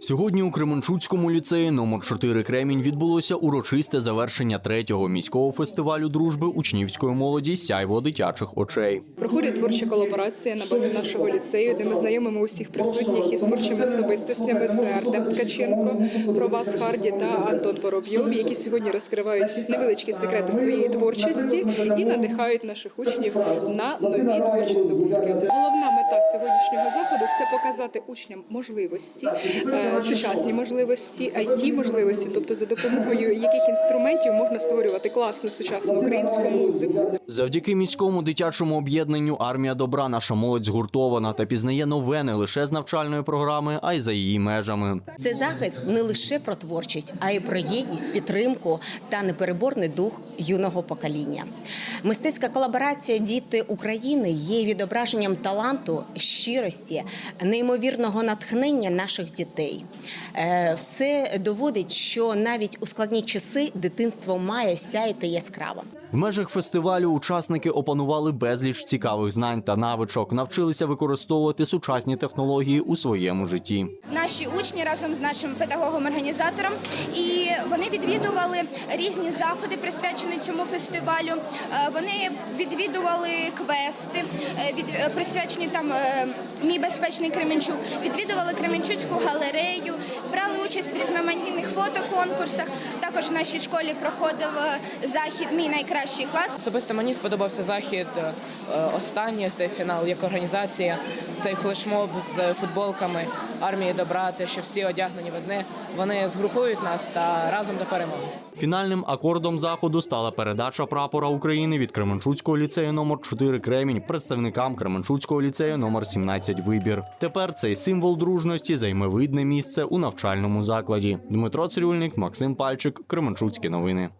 Сьогодні у Кременчуцькому ліцеї номер 4 Кремінь відбулося урочисте завершення третього міського фестивалю дружби учнівської молоді Сяйво дитячих очей. Проходить творча колаборація на базі нашого ліцею, де ми знайомимо усіх присутніх із творчими особистостями. Це Артем Ткаченко, Пробас Харді та Антон Воробйов, які сьогодні розкривають невеличкі секрети своєї творчості і надихають наших учнів на нові творчі здобутки. Головна мета сьогоднішнього заходу це показати учням можливості, е, сучасні можливості, it можливості, тобто за допомогою яких інструментів можна створювати класну сучасну українську музику. Завдяки міському дитячому об'єднанню Армія добра наша молодь згуртована та пізнає нове не лише з навчальної програми, а й за її межами. Цей захист не лише про творчість, а й про єдність, підтримку та непереборний дух юного покоління. Мистецька колаборація Діти України є відображенням таланту, щирості, неймовірного натхнення наших дітей. Е, Все доводить, що навіть у складні часи дитинство має сяяти яскраво. В межах фестивалю учасники опанували безліч цікавих знань та навичок, навчилися використовувати сучасні технології у своєму житті. наші учні разом з нашим педагогом-організатором, і вони відвідували різні заходи, присвячені цьому фестивалю. Е, Вони відвідували квести, е, від е, присвячені там мій безпечний Кременчук, відвідували Кременчуцьку галерею, брали участь в різноманітних фотоконкурсах. Також в нашій школі проходив е, захід Мій найкращий клас. Особисто мені сподобався захід е, останній цей фінал як організація, цей флешмоб з футболками армії добра, те, що всі одягнені в одне. Вони згрупують нас та разом до перемоги. Фінальним акордом заходу стала передача прапора України від Кременчуцького ліцею номер 4 Кремінь представникам Кременчуцького ліцею номер 17 Вибір. Тепер цей символ дружності займе видне місце у навчальному закладі. Дмитро Цирюльник, Максим Пальчик, Кременчуцькі новини.